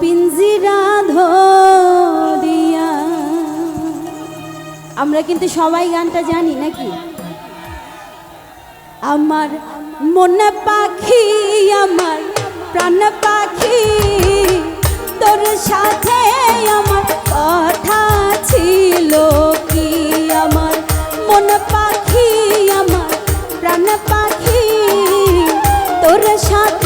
পিঞ্জিরা ধরিয়া। আমরা কিন্তু সবাই গানটা জানি, নাকি? আমার মনে পাখি, আমার প্রাণ পাখি, তোর সাথে আমার কথা ছিল কি? আমার মন পাখি, আমার প্রাণ পাখি, তোর সাথে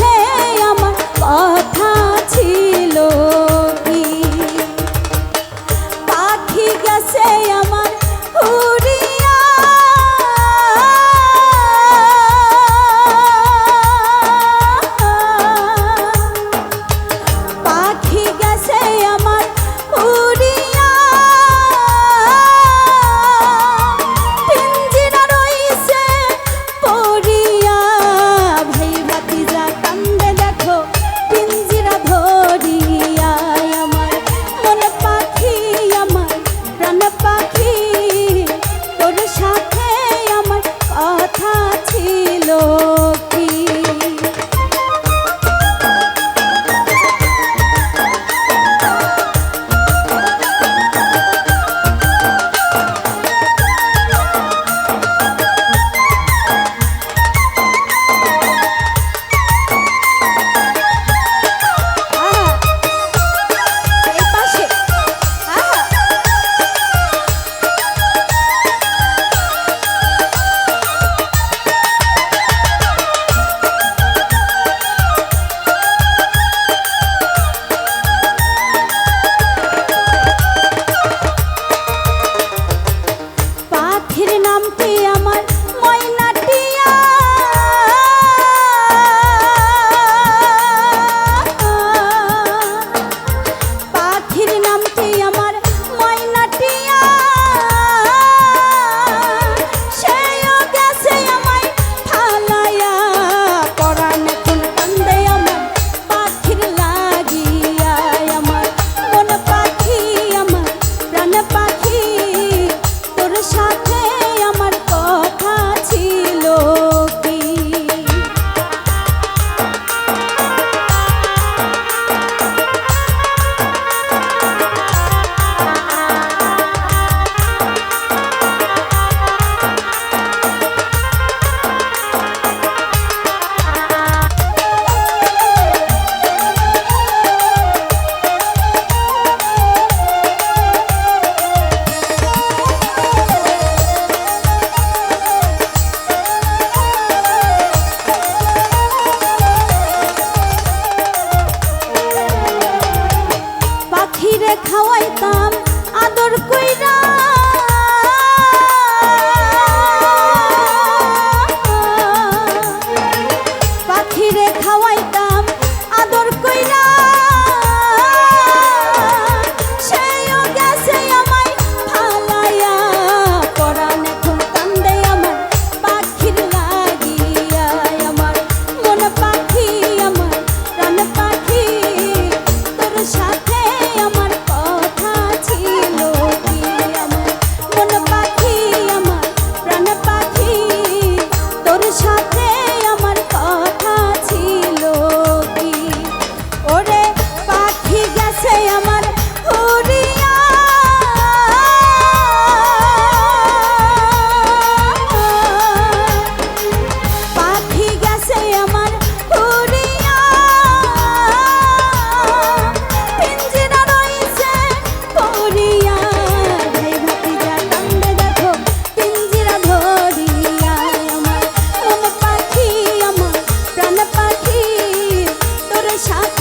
I'm champion. 桥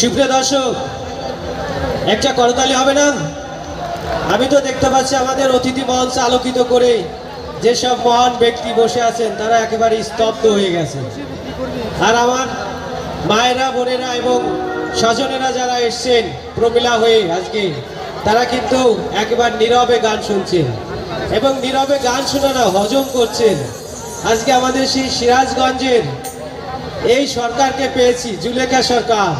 সুপ্রিয় দর্শক, একটা করতালি হবে না? আমি তো দেখতে পাচ্ছি আমাদের অতিথি মঞ্চ আলোকিত করে যেসব মহান ব্যক্তি বসে আছেন, তারা একেবারে স্তব্ধ হয়ে গেছে। আর আমার মায়েরা, বোনেরা এবং স্বজনেরা যারা এসছেন, প্রমিলা হয়ে আজকে, তারা কিন্তু একেবারে নীরবে গান শুনছেন। এবং নীরবে গান শোনারা হজম করছেন। আজকে আমাদের সেই সিরাজগঞ্জের এই সরকারকে পেয়েছি, জুলেখা সরকার।